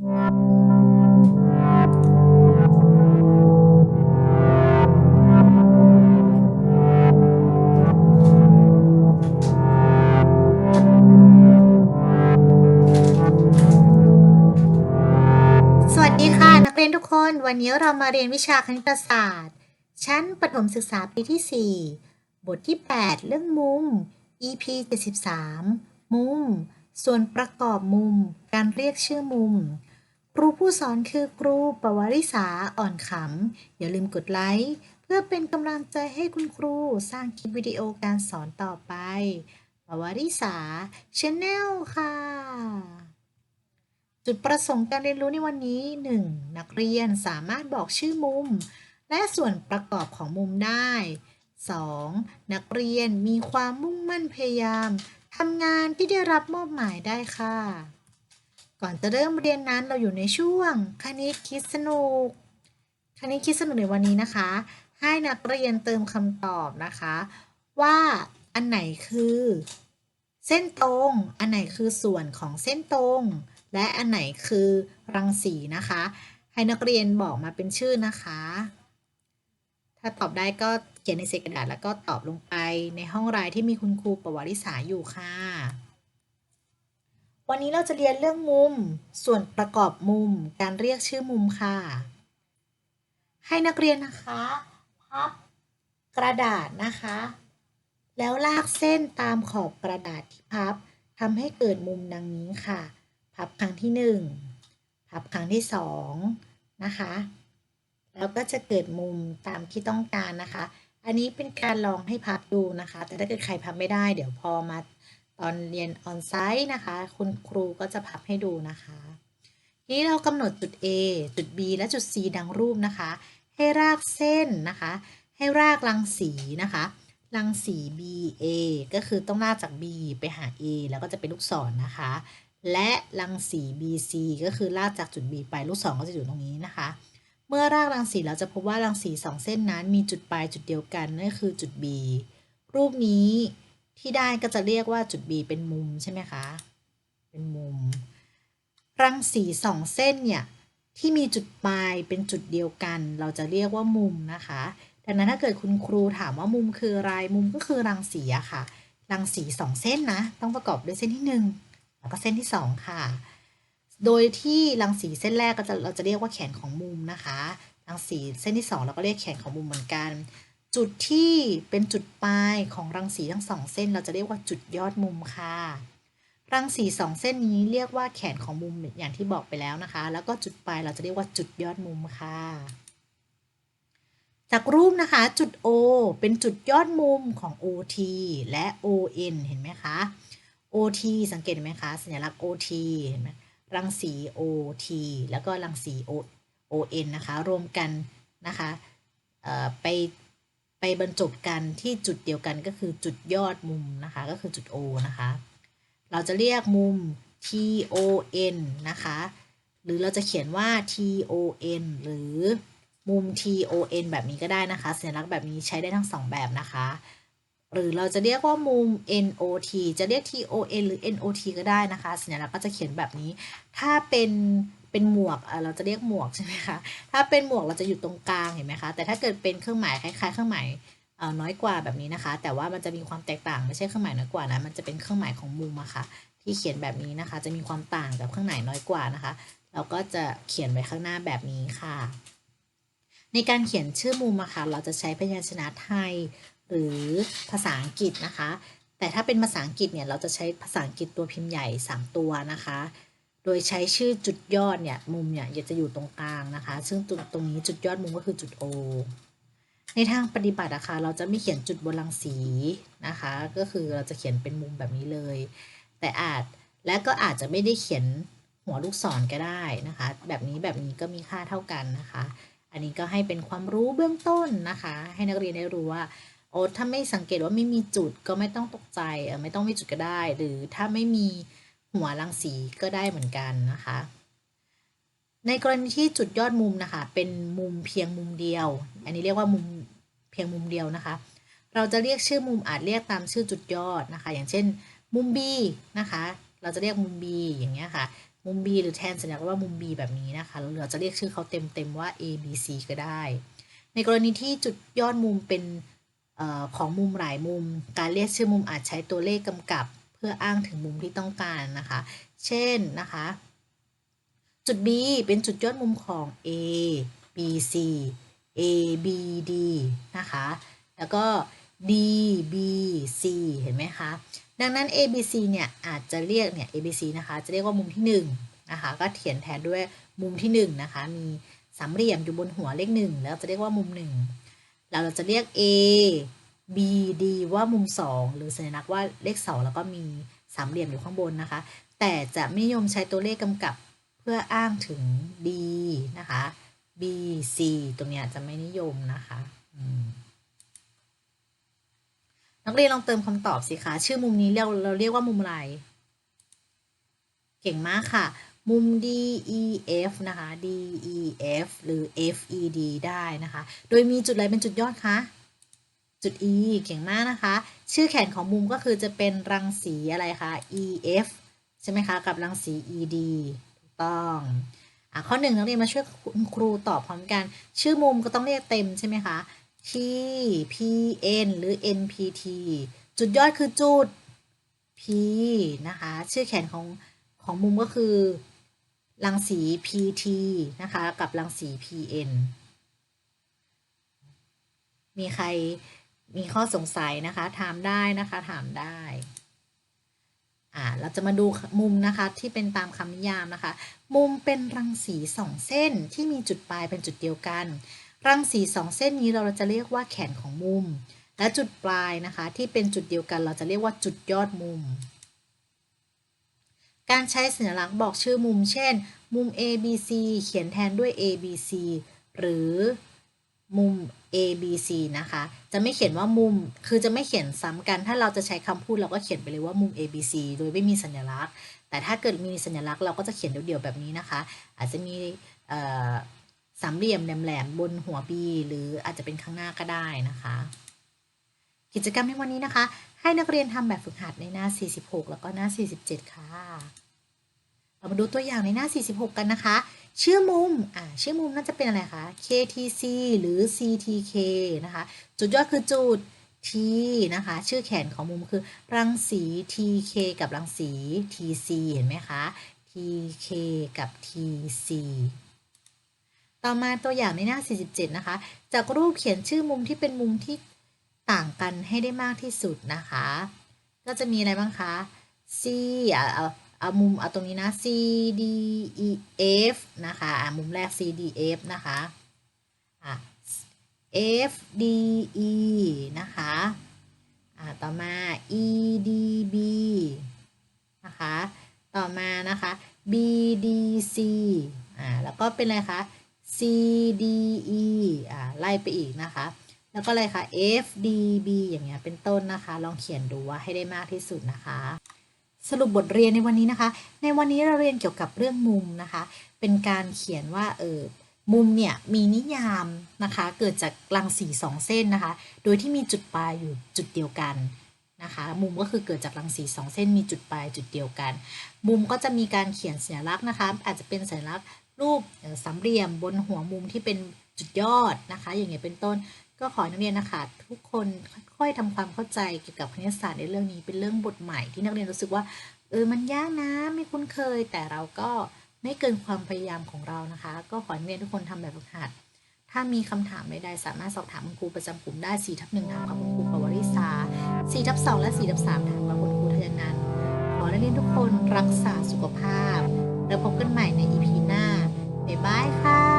สวัสดีค่ะ นักเรียนทุกคน วันนี้เรามาเรียนวิชาคณิตศาสตร์ ชั้นประถมศึกษาปีที่ 4 บทที่ 8 เรื่องมุม EP 73 มุม ส่วนประกอบมุม การเรียกชื่อมุม ครูผู้สอนคือครูปวาริษาอ่อนขำ อย่าลืมกดไลค์ เพื่อเป็นกำลังใจให้คุณครูสร้างคลิปวิดีโอการสอนต่อไป ปวาริษาชแนลค่ะ จุดประสงค์การเรียนรู้ในวันนี้ 1. นักเรียนสามารถบอกชื่อมุม และส่วนประกอบของมุมได้ 2. นักเรียนมีความมุ่งมั่นพยายามทำงานที่ได้รับมอบหมายได้ค่ะ ก่อนจะเริ่มเรียนนั้นเราอยู่ในช่วงคณิตคิดสนุก คณิตคิดสนุกในวันนี้นะคะ ให้นักเรียนเติมคำตอบนะคะ ว่าอันไหนคือ เส้นตรง อันไหนคือส่วนของเส้นตรง และอันไหนคือรังสีนะคะ ให้นักเรียนบอกมาเป็นชื่อนะคะ ถ้าตอบได้ก็เขียนในเศษกระดาษแล้วก็ตอบลงไปในห้องรายที่มีคุณครูประวัติศาสตร์อยู่ค่ะ วันนี้เราจะเรียนเรื่องมุม ส่วนประกอบมุม การเรียกชื่อมุมค่ะ ให้นักเรียนนะคะพับกระดาษนะคะ แล้วลากเส้นตามขอบกระดาษที่พับทำให้เกิดมุมดังนี้ค่ะ พับครั้งที่หนึ่งพับครั้งที่สองนะคะ แล้วก็จะเกิดมุมตามที่ต้องการนะคะ อันนี้เป็นการลองให้พับดูนะคะ แต่ถ้าเกิดใครพับไม่ได้ เดี๋ยวพอมา ตอนเรียนออนไซต์นะคะ คุณครูก็จะพับให้ดูนะคะทีนี้เรากำหนดจุด A จุด B และจุด C ดังรูปนะคะ ให้รากเส้นนะคะ ให้รากรังสีนะคะรังสี BA ก็คือต้องลากจาก B ไปหา A แล้วก็จะเป็นลูกศรนนะคะ และรังสี BC ก็คือลากจากจุด B ไปลูกศรก็จะอยู่ตรงนี้นะคะ เมื่อรากรังสีเราจะพบว่ารังสีสองเส้นนั้นมีจุดปลายจุดเดียวกันนั่นคือจุด B รูปนี้ ที่ได้ก็จะเรียกว่าจุด B เป็นมุมใช่ไหมคะ เป็นมุม รังสีสองเส้นเนี่ยที่มีจุดปลายเป็นจุดเดียวกัน เราจะเรียกว่ามุมนะคะ ดังนั้นถ้าเกิดคุณครูถามว่ามุมคืออะไร มุมก็คือรังสีอะค่ะ รังสีสองเส้นนะ ต้องประกอบด้วยเส้นที่หนึ่งแล้วก็เส้นที่สองค่ะ โดยที่รังสีเส้นแรกก็จะเราจะเรียกว่าแขนของมุมนะคะ รังสีเส้นที่สองเราก็เรียกแขนของมุมเหมือนกัน จุดที่เป็นจุดปลายของรังสีทั้งสองเส้น เราจะเรียกว่าจุดยอดมุมค่ะ รังสีสองเส้นนี้เรียกว่าแขนของมุมอย่างที่บอกไปแล้วนะคะ แล้วก็จุดปลายเราจะเรียกว่าจุดยอดมุมค่ะ จากรูปนะคะจุด O เป็นจุดยอดมุมของ OT และ ON เห็นไหมคะ OT สังเกตไหมคะ สัญลักษณ์ OT เห็นไหมรังสี OT แล้วก็รังสี ON นะคะ รวมกันนะคะไป ไปบรรจบกันที่จุดเดียวกันก็คือจุดยอดมุมนะคะก็คือจุด O นะคะ เราจะเรียกมุม TON นะคะ หรือเราจะเขียนว่า TON หรือมุม TON แบบนี้ก็ได้นะคะสัญลักษณ์แบบนี้ใช้ได้ทั้งสองแบบนะคะ หรือเราจะเรียกว่ามุม NOT จะเรียก TON หรือ NOT ก็ได้นะคะ สัญลักษณ์ก็จะเขียนแบบนี้ ถ้าเป็น เป็นหมวกเราจะเรียกหมวกใช่ไหมคะ ถ้าเป็นหมวกเราจะอยู่ตรงกลางเห็นไหมคะ แต่ถ้าเกิดเป็นเครื่องหมายคล้ายๆ เครื่องหมายน้อยกว่าแบบนี้นะคะ แต่ว่ามันจะมีความแตกต่างไม่ใช่เครื่องหมายน้อยกว่านะ มันจะเป็นเครื่องหมายของมุมอะค่ะ ที่เขียนแบบนี้นะคะ จะมีความต่างกับเครื่องหมายน้อยกว่านะคะ เราก็จะเขียนไว้ข้างหน้าแบบนี้ค่ะ ในการเขียนชื่อมุมอะค่ะ เราจะใช้พยัญชนะไทยหรือภาษาอังกฤษนะคะ แต่ถ้าเป็นภาษาอังกฤษเนี่ย เราจะใช้ภาษาอังกฤษตัวพิมพ์ใหญ่ 3 ตัวนะคะ โดยใช้ชื่อจุดยอดเนี่ยมุมเนี่ยจะอยู่ตรงกลางนะคะ ซึ่งตรงตรงนี้จุดยอดมุมก็คือจุด O ในทางปฏิบัติอะคะเราจะไม่เขียนจุดบนรังสีนะคะ ก็คือเราจะเขียนเป็นมุมแบบนี้เลย แต่อาจและก็อาจจะไม่ได้เขียนหัวลูกศรก็ได้นะคะ แบบนี้แบบนี้ก็มีค่าเท่ากันนะคะ อันนี้ก็ให้เป็นความรู้เบื้องต้นนะคะ ให้นักเรียนได้รู้ว่าโอ้ถ้าไม่สังเกตว่าไม่มีจุดก็ไม่ต้องตกใจเออไม่ต้องมีจุดก็ได้ หรือถ้าไม่มี หัวรังสีก็ได้เหมือนกันนะคะ ในกรณีที่จุดยอดมุมนะคะ เป็นมุมเพียงมุมเดียว อันนี้เรียกว่ามุมเพียงมุมเดียวนะคะ เราจะเรียกชื่อมุมอาจเรียกตามชื่อจุดยอดนะคะ อย่างเช่น มุม B นะคะ เราจะเรียกมุม B อย่างเงี้ยค่ะ มุม B หรือแทนสัญลักษณ์ว่ามุม B แบบนี้นะคะแล้วเราจะเรียกชื่อเขาเต็มๆว่า A B C ก็ได้ ในกรณีที่จุดยอดมุมเป็นออของมุมหลายมุม การเรียกชื่อมุมอาจใช้ตัวเลขกำกับ พื่ออ้างถึงมุมที่ต้องการนะคะ เช่นนะคะ จุด B เป็นจุดยอดมุมของ A B C A B D นะคะ แล้วก็ D B C เห็นไหมคะ ดังนั้น A B C เนี่ยอาจจะเรียกเนี่ย A B C นะคะ จะเรียกว่ามุมที่1นะคะ ก็เขียนแทนด้วยมุมที่1นะคะ มีสามเหลี่ยมอยู่บนหัวเลข1แล้วจะเรียกว่ามุม1แล้วเราจะเรียก A B D ว่ามุม 2 หรือสัญลักษณ์ว่าเลข 2 แล้วก็มีสามเหลี่ยมอยู่ข้างบนนะคะ แต่จะไม่นิยมใช้ตัวเลขกำกับเพื่ออ้างถึง D นะคะ B C ตรงเนี้ยจะไม่นิยมนะคะนักเรียนลองเติมคำตอบสิคะชื่อมุมนี้เราเราเรียกว่ามุมอะไร เก่งมากค่ะ มุม D E F นะคะ D E F หรือ F E D ได้นะคะ โดยมีจุดอะไรเป็นจุดยอดคะ จุด E เก่งมากนะคะ ชื่อแขนของมุมก็คือจะเป็นรังสีอะไรคะ E F ใช่ไหมคะ กับรังสี E D ถูกต้องอะข้อหนึ่งนักเรียนมาช่วยคุณครูตอบพร้อมกัน ชื่อมุมก็ต้องเรียกเต็มใช่ไหมคะ T P N หรือ N P T จุดยอดคือจุด P นะคะ ชื่อแขนของของมุมก็คือ รังสี PT นะคะ กับรังสี PN มีใคร มีข้อสงสัยนะคะ ถามได้นะคะ ถามได้อ่าเราจะมาดูมุมนะคะที่เป็นตามคำนิยามนะคะ มุมเป็นรังสีสองเส้นที่มีจุดปลายเป็นจุดเดียวกัน รังสีสองเส้นนี้เราจะเรียกว่าแขนของมุม และจุดปลายนะคะ ที่เป็นจุดเดียวกัน เราจะเรียกว่าจุดยอดมุม การใช้สัญลักษณ์บอกชื่อมุม เช่น มุม A B C เขียนแทนด้วย A B C หรือมุม A B C นะคะ จะไม่เขียนว่ามุม คือจะไม่เขียนซ้ำกัน ถ้าเราจะใช้คำพูดเราก็เขียนไปเลยว่ามุม A B C โดยไม่มีสัญลักษณ์ แต่ถ้าเกิดมีสัญลักษณ์เราก็จะเขียนเดี่ยวๆแบบนี้นะคะ อาจจะมีสามเหลี่ยมแหลมๆบนหัว B หรืออาจจะเป็นข้างหน้าก็ได้นะคะ กิจกรรมในวันนี้นะคะ ให้นักเรียนทำแบบฝึกหัดในหน้า 46 แล้วก็หน้า 47 ค่ะ เรามาดูตัวอย่างในหน้า 46 กันนะคะ ชื่อมุมอ่าชื่อมุมน่าจะเป็นอะไรคะ KTC หรือ CTK นะคะ จุดยอดคือจุด T นะคะ ชื่อแขนของมุมคือ รังสี TK กับรังสี TC เห็นไหมคะ TK กับ TC ต่อมาตัวอย่างในหน้า 47 นะคะ จากรูปเขียนชื่อมุมที่เป็นมุมที่ต่างกันให้ได้มากที่สุดนะคะ ก็จะมีอะไรบ้างคะ C อะเอา เอามุมเอาตรงนี้นะ C D E F นะคะอะมุมแรก C D F นะคะอะ F D E นะคะอะต่อมา E D B นะคะ ต่อมานะคะ B D C อ่าแล้วก็เป็นอะไรคะ C D E อ่าไล่ไปอีกนะคะแล้วก็อะไรคะ F D B อย่างเงี้ยเป็นต้นนะคะ ลองเขียนดูว่าให้ได้มากที่สุดนะคะ สรุปบทเรียนในวันนี้นะคะ ในวันนี้เราเรียนเกี่ยวกับเรื่องมุมนะคะ เป็นการเขียนว่าเออมุมเนี่ยมีนิยามนะคะ เกิดจากรังสีสองเส้นนะคะ โดยที่มีจุดปลายอยู่จุดเดียวกันนะคะ มุมก็คือเกิดจากรังสีสองเส้นมีจุดปลายจุดเดียวกัน มุมก็จะมีการเขียนสัญลักษณ์นะคะ อาจจะเป็นสัญลักษณ์รูปเอ่อสามเหลี่ยมบนหัวมุมที่เป็นจุดยอดนะคะ อย่างเงี้ยเป็นต้น ก็ขอให้นักเรียนนะคะ ทุกคนค่อยๆทำความเข้าใจเกี่ยวกับคณิตศาสตร์ในเรื่องนี้เป็นเรื่องบทใหม่ที่นักเรียนรู้สึกว่าเออมันยากนะไม่คุ้นเคย แต่เราก็ไม่เกินความพยายามของเรานะคะ ก็ขอให้นักเรียนทุกคนทำแบบฝึกหัด ถ้ามีคำถามใดๆสามารถสอบถามคุณครูประจำกลุ่มได้4ทับ1ถามกับคุณครูปวริษา4ทับ2และ4ทับ3ถามกับคุณครูทยานันขอให้นักเรียนทุกคนรักษาสุขภาพ แล้วพบกันใหม่ใน EP หน้าบ๊ายบายค่ะ